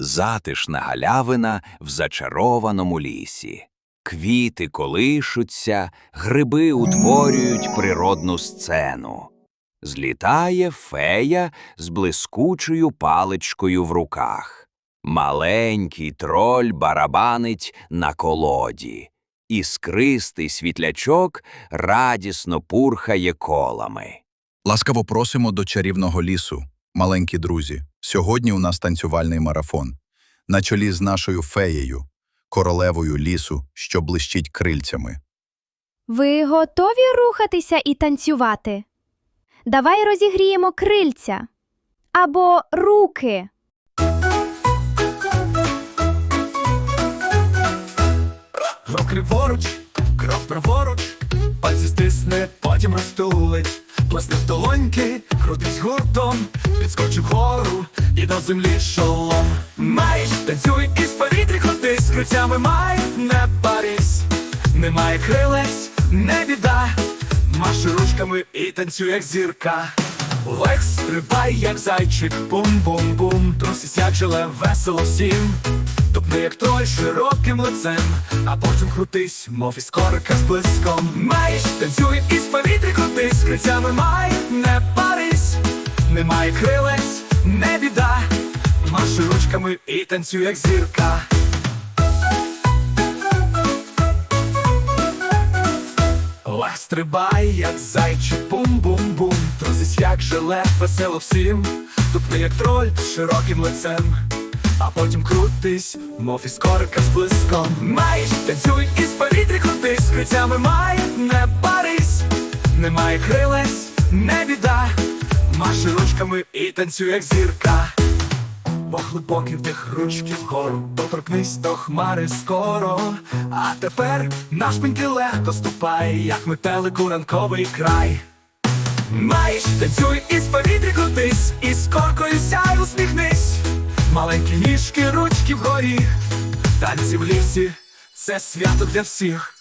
затишна галявина в зачарованому лісі. Квіти колишуться, гриби утворюють природну сцену. Злітає фея з блискучою паличкою в руках. Маленький троль барабанить на колоді. Іскристий світлячок радісно пурхає колами. Ласкаво просимо до чарівного лісу, маленькі друзі. Сьогодні у нас танцювальний марафон. На чолі з нашою феєю, королевою лісу, що блищить крильцями. Ви готові рухатися і танцювати? Давай розігріємо крильця або руки. Крок ліворуч, крок праворуч, пальці стисне, потім розтулить. Плесни в долоньки, крутись гуртом, підскочив вгору і до землі шолом. Маєш, танцюй із повітрі крутись, з крицями май, не парись, немає крилець, не біда. Маши ручками і танцюй, як зірка. Лех стрибай, як зайчик, бум-бум-бум, трусись, як желе, весело всім. Тупни, як троль широким лицем, а потім крутись, мов іскорка з блиском. Маєш, танцюй із крутись, з крицями май, не парись, немає крилець, не біда. Маши ручками і танцюй, як зірка. Лех стрибай, як зайчик, бум-бум-бум. Трусись, як желе, весело всім. Тупни, як троль, широким лицем. А потім крутись, мов іскорка з блиском. Маєш, танцюй із повітря крутись. Крицями май, не парись Немає крилець, не біда Маши ручками і танцюй, як зірка Бо глибокий вдих ручки вгору, доторкнись до хмари скоро. А тепер наш пеньки легко ступай, як метелик у ранковий край. Маєш, танцюй із повітря крутись, із коркою сяй усміхнись. Маленькі ніжки, ручки вгорі, танці в лісі, це свято для всіх.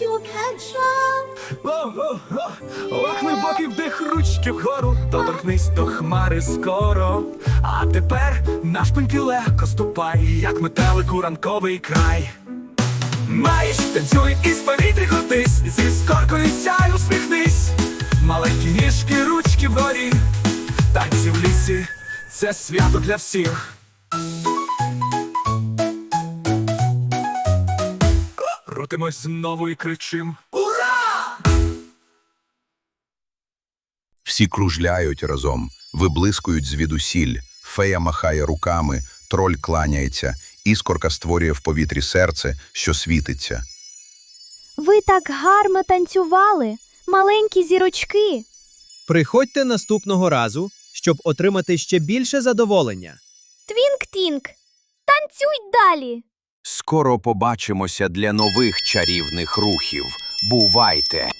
You jump О-о-о! Ох, глибокий вдих ручки вгору, доторкнись до хмари скоро. А тепер наш пеньки легко ступай, як метелик у ранковий край. Маєш, танцюй із повітря крутись, зі скоркою сяй усміхнись. Маленькі ніжки, ручки вгорі, танці в лісі, це свято для всіх. Крутимось знову і кричим. Ура! Всі кружляють разом, виблискують звідусіль, фея махає руками, троль кланяється, іскорка створює в повітрі серце, що світиться. Ви так гарно танцювали, маленькі зірочки. Приходьте наступного разу, щоб отримати ще більше задоволення. Твінк-тінк. Танцюй далі. Скоро побачимося для нових чарівних рухів. Бувайте!